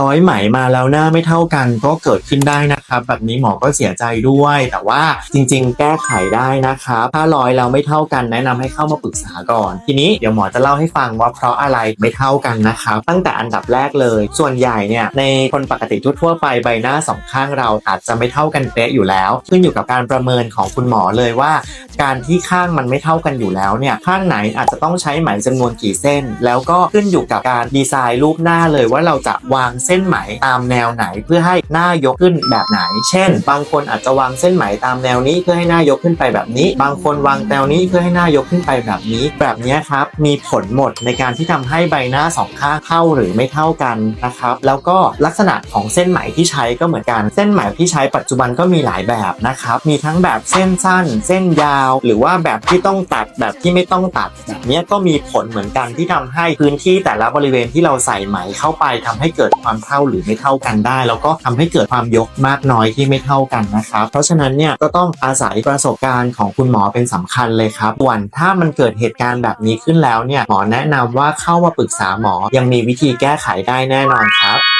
ร้อยไหมมาแล้วหน้าไม่เท่ากันก็เกิดขึ้นได้นะครับ แบบนี้หมอก็เสียใจด้วย แต่ว่าจริง ๆ แก้ไขได้นะครับถ้าร้อยเราไม่เท่ากันแนะนำให้เข้ามาปรึกษาก่อน ทีนี้เดี๋ยวหมอจะเล่าให้ฟังว่าเพราะอะไรไม่เท่ากันนะครับ ตั้งแต่อันดับแรกเลย ส่วนใหญ่เนี่ยในคนปกติทั่วไปใบหน้าสองข้างเราอาจจะไม่เท่ากันเป๊ะอยู่แล้ว ขึ้นอยู่กับการประเมินของคุณหมอเลยว่า การที่ข้างมันไม่เท่ากันอยู่แล้วเนี่ยข้างไหนอาจจะต้องใช้ไหมจำนวนกี่เส้น แล้วก็ขึ้นอยู่กับการดีไซน์รูปหน้าเลยว่าเราจะวางเส้นไหมตามแนวไหนเพื่อให้หน้ายกขึ้นแบบไหน เช่น บางคนอาจจะวางเส้นไหมตามแนวนี้เพื่อให้หน้ายกขึ้นไปแบบนี้ บางคนวางแนวนี้เพื่อให้หน้ายกขึ้นไปแบบนี้ แบบนี้ครับมีผลหมดในการที่ทำให้ใบหน้าสองข้างเข้าหรือไม่เท่ากันนะครับแล้วก็ลักษณะของเส้นไหมที่ใช้ก็เหมือนกัน เส้นไหมที่ใช้ปัจจุบันก็มีหลายแบบนะครับมีทั้งแบบเส้นสั้น เส้นยาว หรือว่าแบบที่ต้องตัดแบบที่ไม่ต้องตัดแบบนี้ก็มีผลเหมือนกันที่ทำให้พื้นที่แต่ละบริเวณที่เราใส่ไหมเข้าไปทำให้เกิดความเท่าหรือไม่เท่ากันได้ แล้วก็ทำให้เกิดความยกมากน้อยที่ไม่เท่ากันนะครับเพราะฉะนั้นเนี่ยก็ต้องอาศัยประสบการณ์ของคุณหมอเป็นสำคัญเลยครับส่วนถ้ามันเกิดเหตุการณ์แบบนี้ขึ้นแล้วเนี่ยหมอแนะนำว่าเข้ามาปรึกษาหมอยังมีวิธีแก้ไขได้แน่นอนครับ